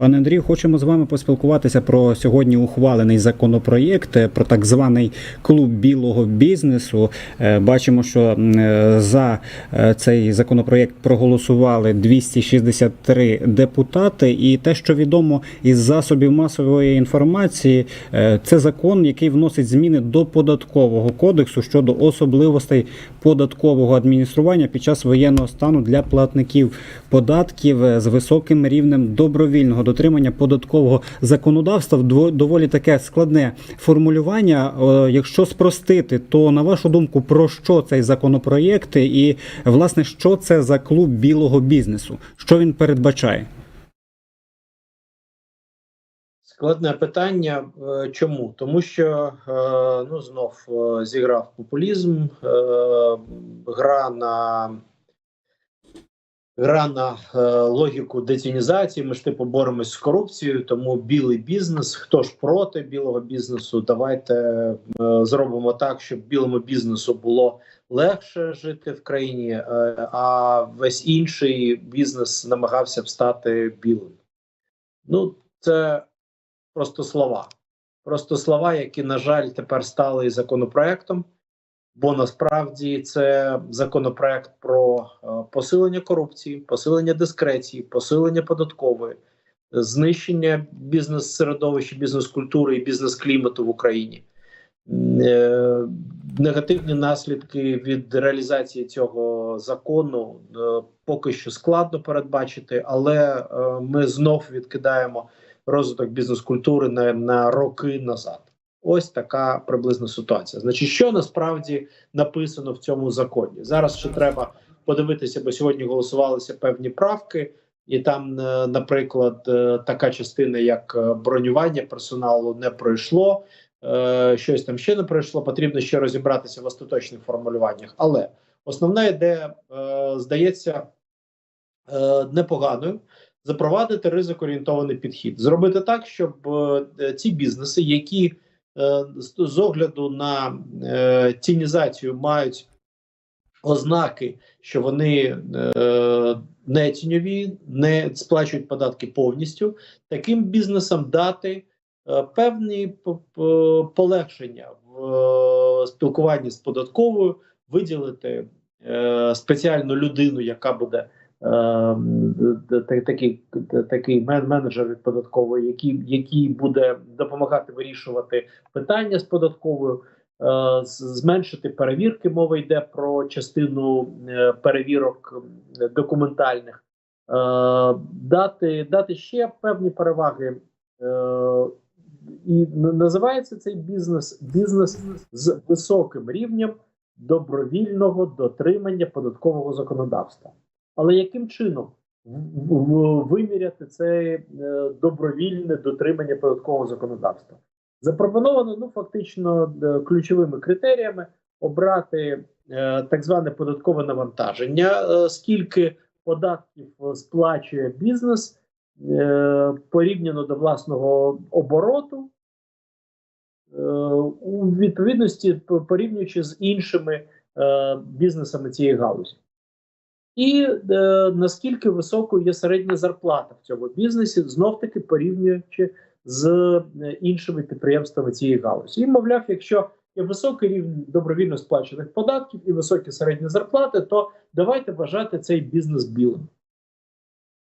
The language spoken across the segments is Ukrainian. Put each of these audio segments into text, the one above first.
Пане Андрію, хочемо з вами поспілкуватися про сьогодні ухвалений законопроєкт е, про так званий клуб білого бізнесу. Е, Бачимо, що е, за цей законопроєкт проголосували 263 депутати. І те, що відомо із засобів масової інформації, це закон, який вносить зміни до податкового кодексу щодо особливостей податкового адміністрування під час воєнного стану для платників податків з високим рівнем добровільного дотримання податкового законодавства. Доволі таке складне формулювання. Е, Якщо спростити, то на вашу думку, про що цей законопроєкт і власне що це за клуб білого бізнесу? Що він передбачає? Складне питання. Е, Чому? Тому що е, ну знов зіграв популізм, гра на гра на е, логіку децінізації. Ми ж типу боремось з корупцією, тому білий бізнес. Хто ж проти білого бізнесу? Давайте е, зробимо так, щоб білому бізнесу було легше жити в країні, е, а весь інший бізнес намагався б стати білим. Ну, це просто слова. Просто слова, які, на жаль, тепер стали і законопроектом, бо насправді це законопроект про е, посилення корупції, посилення дискреції, посилення податкової, знищення бізнес-середовища, бізнес-культури і бізнес-клімату в Україні. Е, Негативні наслідки від реалізації цього закону е, поки що складно передбачити, але ми знов відкидаємо розвиток бізнес-культури на, на роки назад. Ось така приблизна ситуація. Значить, що насправді написано в цьому законі? Зараз ще треба подивитися, бо сьогодні голосувалися певні правки, і там, е, наприклад, е, така частина, як е, бронювання персоналу, не пройшло. Щось там ще не пройшло. Потрібно ще розібратися в остаточних формулюваннях. Але основна ідея здається непоганою запровадити ризик-орієнтований підхід, зробити так, щоб ці бізнеси, які з, з огляду на е, тінізацію мають ознаки, що вони е, не тіньові, не сплачують податки повністю, таким бізнесам дати е, певні полегшення в е, спілкуванні з податковою, виділити е, спеціальну людину, яка буде такий такий менеджер від податкової, який, який буде допомагати вирішувати питання з податковою, е, зменшити перевірки. Мова йде про частину е, перевірок документальних, е, дати, дати ще певні переваги. І називається цей бізнес бізнес з високим рівнем добровільного дотримання податкового законодавства. Але яким чином виміряти це е, добровільне дотримання податкового законодавства? Запропоновано ну фактично е, ключовими критеріями обрати е, так зване податкове навантаження, скільки податків сплачує бізнес порівняно до власного обороту. У відповідності порівнюючи з іншими е, бізнесами цієї галузі. І е, наскільки високою є середня зарплата в цьому бізнесі, знов таки порівнюючи з е, іншими підприємствами цієї галузі. І мовляв, якщо є високий рівень добровільно сплачених податків і високі середні зарплати, то давайте вважати цей бізнес білим.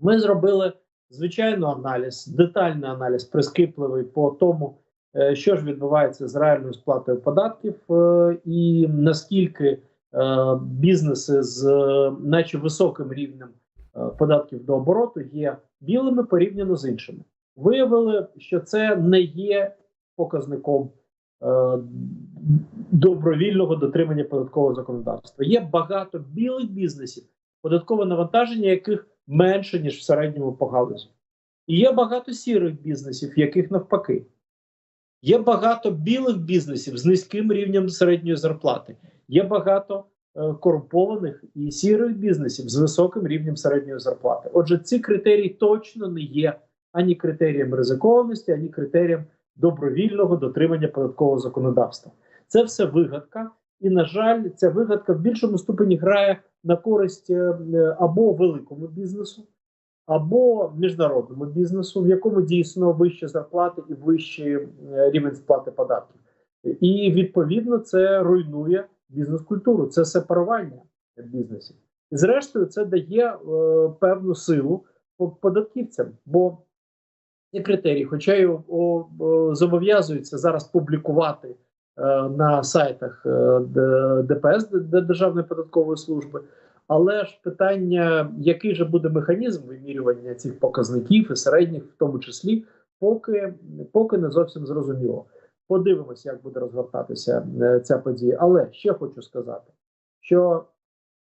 Ми зробили звичайно аналіз, детальний аналіз, прискіпливий по тому, е, що ж відбувається з реальною сплатою податків, е, і наскільки бізнеси з е, наче високим рівнем е, податків до обороту є білими порівняно з іншими. Виявили, що це не є показником е, добровільного дотримання податкового законодавства. Є багато білих бізнесів, податкове навантаження яких менше ніж в середньому по галузі. І є багато сірих бізнесів, яких навпаки. Є багато білих бізнесів з низьким рівнем середньої зарплати. Є багато е, корумпованих і сірих бізнесів з високим рівнем середньої зарплати. Отже, ці критерії точно не є ані критерієм ризикованості, ані критерієм добровільного дотримання податкового законодавства. Це все вигадка, і на жаль, ця вигадка в більшому ступені грає на користь е, е, або великому бізнесу, або міжнародному бізнесу, в якому дійсно вищі зарплати і вищий рівень сплати податків. І відповідно це руйнує бізнес-культуру, це сепарування бізнесів. І зрештою, це дає е, певну силу податківцям, бо є критерії, хоча й зобов'язуються зараз публікувати е, на сайтах е, ДПС Державної податкової служби. Але ж питання, який же буде механізм вимірювання цих показників і середніх, в тому числі, поки, поки не зовсім зрозуміло. Подивимося, як буде розгортатися е, ця подія. Але ще хочу сказати, що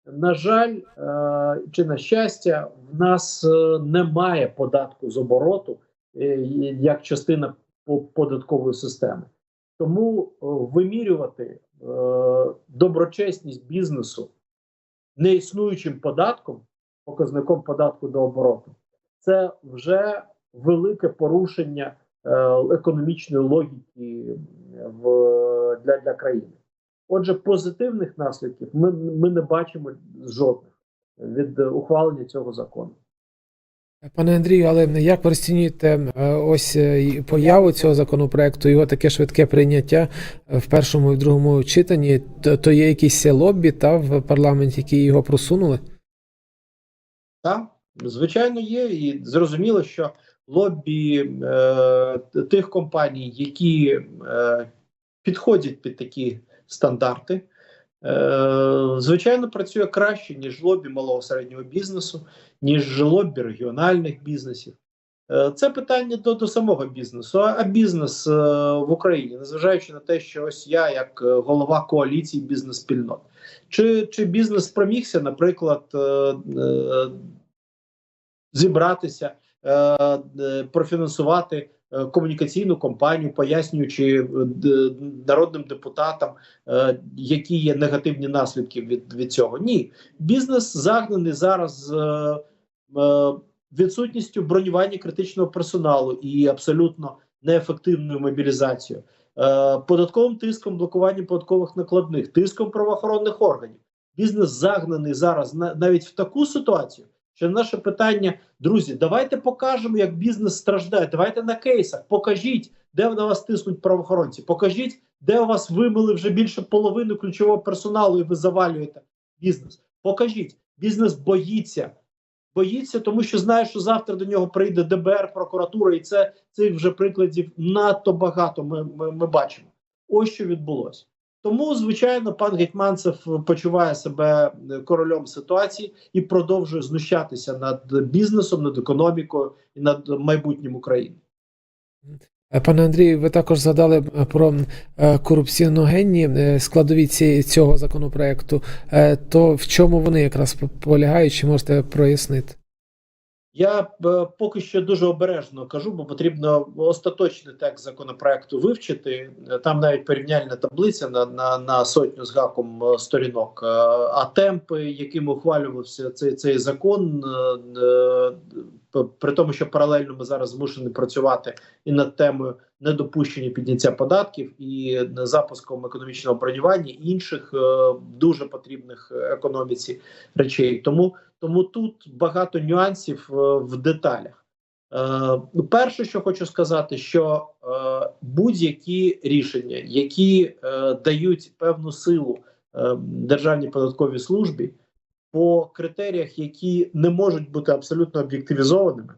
на жаль, е, чи на щастя, в нас е, немає податку з обороту як частина податкової системи. Тому вимірювати доброчесність бізнесу неіснуючим податком, показником податку до обороту, це вже велике порушення економічної логіки в, для, для країни. Отже, позитивних наслідків ми, ми не бачимо жодних від е, ухвалення цього закону. Пане Андрію, але як ви розцінюєте е, ось е, появу цього законопроекту, його таке швидке прийняття е, в першому і в другому читанні? То, то є якісь лоббі та в парламенті, які його просунули? Так, звичайно, є, і зрозуміло, що лобі е, тих компаній, які е, підходять під такі стандарти, е, звичайно, працює краще, ніж лобі малого середнього бізнесу, ніж лобі регіональних бізнесів. Е, Це питання до, до самого бізнесу. А, бізнес е, в Україні, незважаючи на те, що ось я, як голова коаліції бізнес-спільнот, чи, чи бізнес спромігся, наприклад, зібратися, профінансувати е, комунікаційну кампанію, пояснюючи е, народним депутатам, е, які є негативні наслідки від, від цього. Ні, бізнес загнаний зараз е, е, відсутністю бронювання критичного персоналу і абсолютно неефективною мобілізацією. е, Податковим тиском, блокуванням податкових накладних, тиском правоохоронних органів. Бізнес загнаний зараз на, навіть в таку ситуацію, що наше питання, друзі, давайте покажемо, як бізнес страждає. Давайте на кейсах покажіть, де на вас тиснуть правоохоронці. Покажіть, де у вас вимили вже більше половини ключового персоналу, і ви завалюєте бізнес. Покажіть, бізнес боїться. Боїться, тому що знає, що завтра до нього прийде ДБР, прокуратура, і це цих вже прикладів надто багато. Ми, ми, ми бачимо. Ось що відбулося. Тому, звичайно, пан Гетьманцев почуває себе е, королем ситуації і продовжує знущатися над бізнесом, над економікою і над майбутнім України. Е, Пане Андрію, ви також згадали е, про е, корупціоногенні е, складові цього законопроекту. Е, То в чому вони якраз полягають, чи можете прояснити? Я е, поки що дуже обережно кажу, бо потрібно остаточний текст законопроекту вивчити. Там навіть порівняльна таблиця на, на, на сотню з гаком е, сторінок. Е, А темпи, якими ухвалювався цей, цей закон, при тому, що паралельно ми зараз змушені працювати і над темою недопущення підняття податків, і запуском економічного бронювання і інших е, дуже потрібних економіці речей. Тому тому тут багато нюансів е, в деталях. Е, ну, перше, що хочу сказати, що будь-які рішення, які дають певну силу державній податковій службі по критеріях, які не можуть бути абсолютно об'єктивізованими,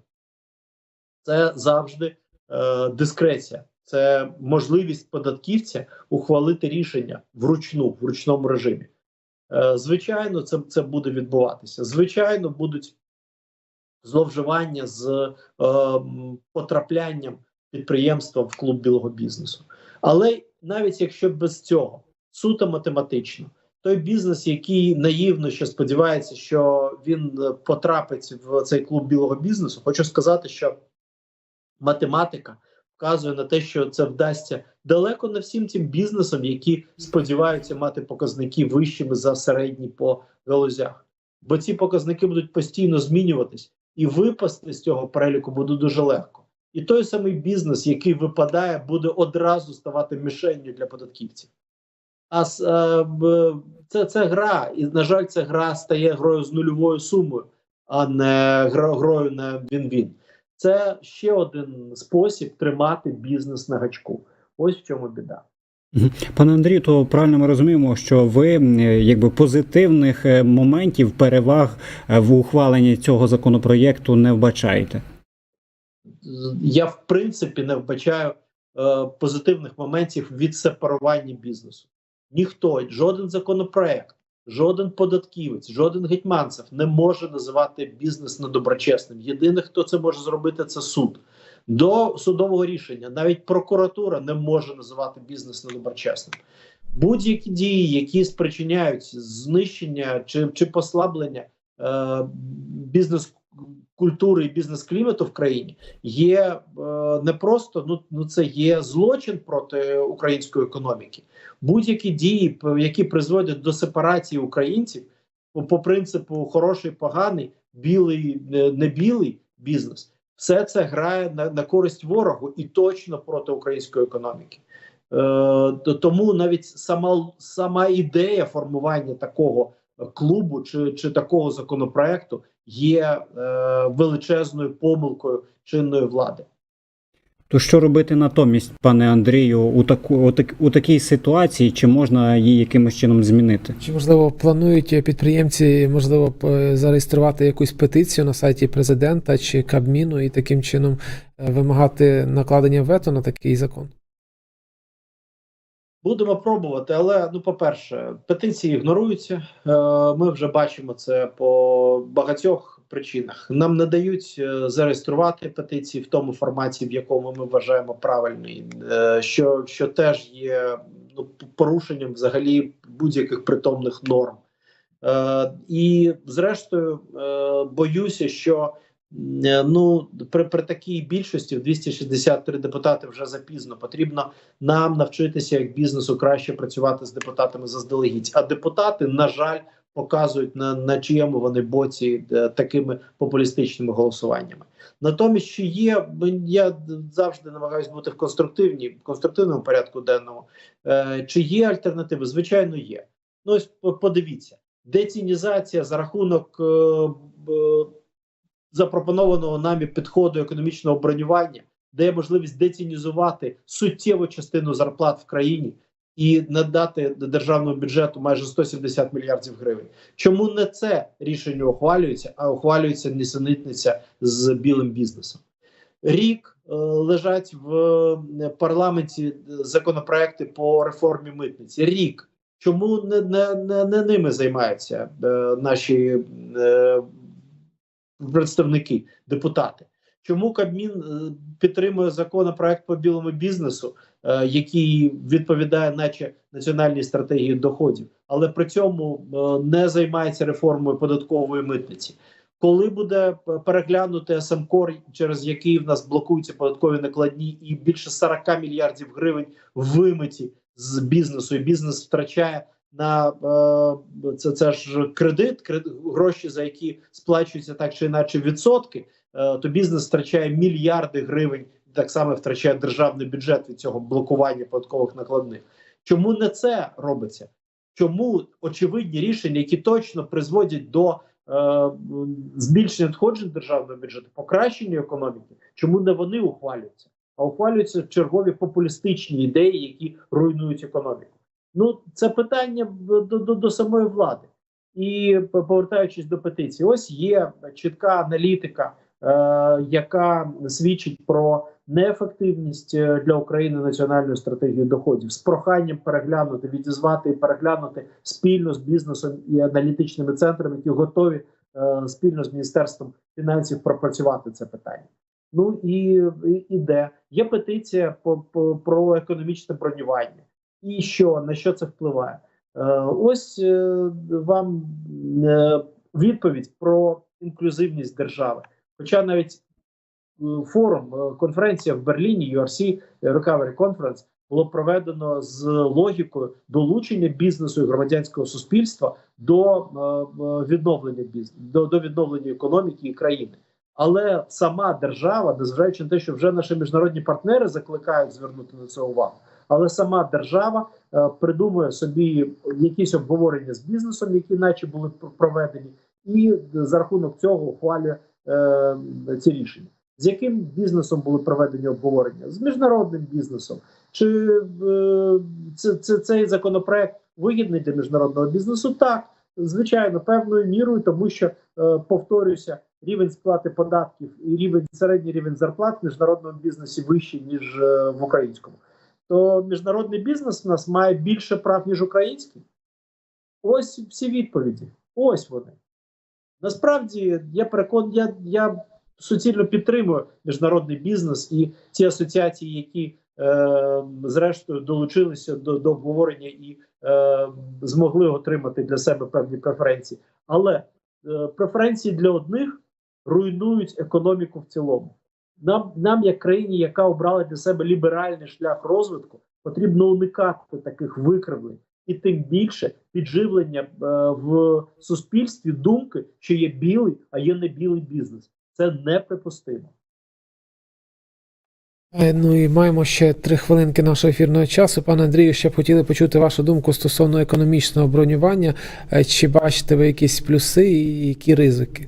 це завжди е, дискреція. Це можливість податківця ухвалити рішення вручну в ручному режимі. Е, Звичайно, це, це буде відбуватися. Звичайно, будуть зловживання з е, потраплянням підприємства в клуб білого бізнесу. Але навіть якщо без цього суто математично, той бізнес, який наївно ще сподівається, що він е, потрапить в цей клуб білого бізнесу, хочу сказати, що математика вказує на те, що це вдасться далеко не всім тим бізнесам, які сподіваються мати показники вищими за середні по галузях. Бо ці показники будуть постійно змінюватись, і випасти з цього переліку буде дуже легко. І той самий бізнес, який випадає, буде одразу ставати мішенню для податківців. А е, це, це гра, і на жаль, ця гра стає грою з нульовою сумою. а не грою на він-він. Це ще один спосіб тримати бізнес на гачку. Ось в чому біда. Пане Андрію, то правильно ми розуміємо, що ви якби позитивних е, моментів, переваг е, в ухваленні цього законопроєкту не вбачаєте. я в принципі не вбачаю е, позитивних моментів від сепарування бізнесу. Ніхто, жоден законопроект, жоден податківець, жоден гетьманцев не може називати бізнес недоброчесним. Єдине, хто це може зробити, це суд. До судового рішення навіть прокуратура не може називати бізнес недоброчесним. Будь-які дії, які спричиняють знищення чи, чи послаблення е, бізнес культури і бізнес клімату в країні, є е, не просто ну, ну це є злочин проти української економіки. Будь-які дії, які призводять до сепарації українців по, принципу хороший, поганий, білий, не, білий бізнес, все це грає на, на користь ворогу і точно проти української економіки. Е, то- тому навіть сама, сама ідея формування такого клубу чи, чи такого законопроекту є е, величезною помилкою чинної влади. То що робити натомість, пане Андрію, у таку у, так, у такій ситуації, чи можна її якимось чином змінити? Чи можливо планують підприємці можливо зареєструвати якусь петицію на сайті президента чи Кабміну і таким чином е, вимагати накладення вето на такий закон? Будемо пробувати, але ну, по-перше, петиції ігноруються. Е, Ми вже бачимо це по багатьох причинах. Нам не дають е, зареєструвати петиції в тому форматі, в якому ми вважаємо правильний, е, що, що теж є ну, порушенням взагалі будь-яких притомних норм. І зрештою, боюся, що ну при, при такій більшості в 263 депутати вже запізно потрібно нам навчитися як бізнесу краще працювати з депутатами заздалегідь. А депутати, на жаль, показують на, на чиєму вони боці е, такими популістичними голосуваннями. Натомість, чи є я завжди намагаюся бути в конструктивній конструктивному порядку денному. Е, чи є альтернативи? Звичайно, є. Ну ось по- подивіться, децінізація за рахунок е, запропонованого нами підходу економічного бронювання дає можливість децінізувати суттєву частину зарплат в країні і надати державного бюджету майже 170 мільярдів гривень. Чому не це рішення ухвалюється, а ухвалюється нісенітниця з білим бізнесом? Рік е, лежать в е, парламенті законопроекти по реформі митниці. Рік чому не, не, не, не ними займаються е, наші е, представники, депутати? Чому Кабмін е, підтримує законопроект по білому бізнесу, е, який відповідає, наче національній стратегії доходів, але при цьому е, не займається реформою податкової митниці? Коли буде переглянути СМКОР, через який в нас блокуються податкові накладні, і більше 40 мільярдів гривень вимиті з бізнесу, і бізнес втрачає на е, це, це ж кредит, кредит, гроші, за які сплачуються так чи інакше відсотки е, то бізнес втрачає мільярди гривень, так само втрачає державний бюджет від цього блокування податкових накладних. Чому не це робиться? Чому очевидні рішення, які точно призводять до е, збільшення надходжень державного бюджету, покращення економіки, чому не вони ухвалюються? А ухвалюються чергові популістичні ідеї, які руйнують економіку. Ну, це питання до, до, до самої влади. І повертаючись до петиції, ось є чітка аналітика е, яка свідчить про неефективність е, для України національної стратегії доходів з проханням переглянути, відізвати і переглянути спільно з бізнесом і аналітичними центрами, які готові е, спільно з міністерством фінансів пропрацювати це питання. Ну і, і, і де є петиція по, по про економічне бронювання, і що на що це впливає? Е, ось е, вам е, відповідь про інклюзивність держави. Хоча навіть форум, конференція в Берліні, URC Recovery Conference, було проведено з логікою долучення бізнесу і громадянського суспільства до відновлення бізнесу, до, до відновлення економіки і країни. Але сама держава, незважаючи на те, що вже наші міжнародні партнери закликають звернути на це увагу, але сама держава е, придумує собі якісь обговорення з бізнесом, які наче були пр- проведені, і за рахунок цього ухвалює е, ці рішення. З яким бізнесом були проведені обговорення? З міжнародним бізнесом. Чи е, це, це, цей законопроект вигідний для міжнародного бізнесу? Так, звичайно, певною мірою, тому що е, повторюся, рівень сплати податків і рівень середній рівень зарплат в міжнародному бізнесі вищий ніж е, в українському. То міжнародний бізнес в нас має більше прав ніж український. Ось всі відповіді. Ось вони. Насправді я переконаний, я, я суцільно підтримую міжнародний бізнес і ті асоціації, які е, зрештою долучилися до, до обговорення і е, змогли отримати для себе певні преференції. Але е, преференції для одних руйнують економіку в цілому. Нам, нам, як країні, яка обрала для себе ліберальний шлях розвитку, потрібно уникати таких викривлень. І тим більше підживлення е, в суспільстві думки, що є білий, а є не білий бізнес. Це неприпустимо. Е, Ну і маємо ще три хвилинки нашого ефірного часу. Пане Андрію, ще б хотіли почути вашу думку стосовно економічного бронювання. Е, Чи бачите ви якісь плюси і які ризики?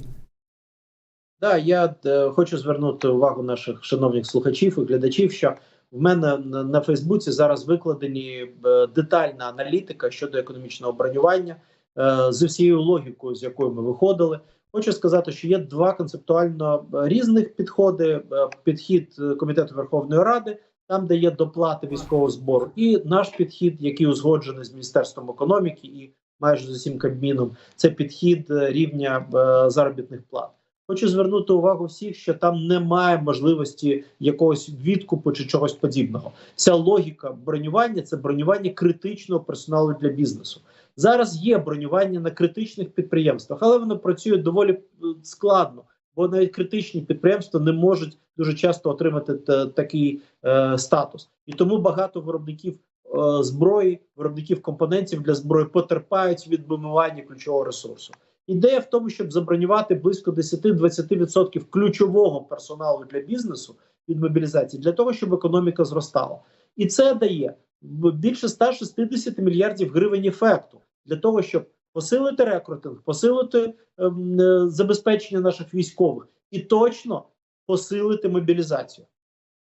Да, я е, хочу звернути увагу наших шановних слухачів і глядачів, що в мене на, Фейсбуці зараз викладені е, детальна аналітика щодо економічного бронювання е, з всією логікою, з якою ми виходили. Хочу сказати, що є два концептуально різних підходи: підхід комітету Верховної Ради, там де є доплати військового збору, і наш підхід, який узгоджений з міністерством економіки і майже з усім кабміном, це підхід рівня заробітних плат. Хочу звернути увагу всіх, що там немає можливості якогось відкупу чи чогось подібного. Ця логіка бронювання це бронювання критичного персоналу для бізнесу. Зараз є бронювання на критичних підприємствах, але воно працює доволі е, складно, бо навіть критичні підприємства не можуть дуже часто отримати та- такий е, статус. І тому багато виробників е, зброї, виробників компонентів для зброї потерпають від вимивання ключового ресурсу. Ідея в тому, щоб забронювати близько 10-20% ключового персоналу для бізнесу від мобілізації для того, щоб економіка зростала, і це дає більше 160 мільярдів гривень ефекту для того, щоб посилити рекрутинг, посилити ем, е, забезпечення наших військових і точно посилити мобілізацію.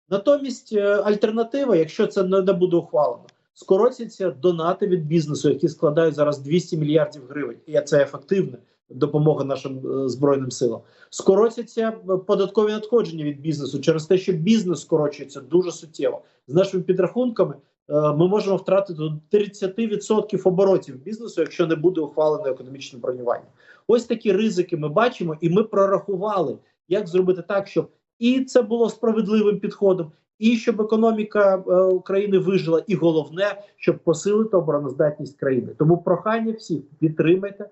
Натомість е, альтернатива, якщо це не буде ухвалено, скоротяться донати від бізнесу, які складають зараз 200 мільярдів гривень. І це ефективна допомога нашим е, збройним силам. Скоротяться е, податкові надходження від бізнесу через те, що бізнес скорочується дуже суттєво. З нашими підрахунками е, ми можемо втратити до 30% оборотів бізнесу, якщо не буде ухвалено економічне бронювання. Ось такі ризики ми бачимо, і ми прорахували, як зробити так, щоб і це було справедливим підходом, і щоб економіка України вижила, і головне, щоб посилити обороноздатність країни. Тому прохання всіх підтримайте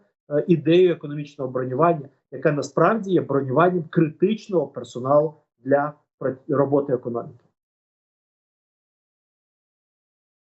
ідею економічного бронювання, яка насправді є бронюванням критичного персоналу для роботи економіки.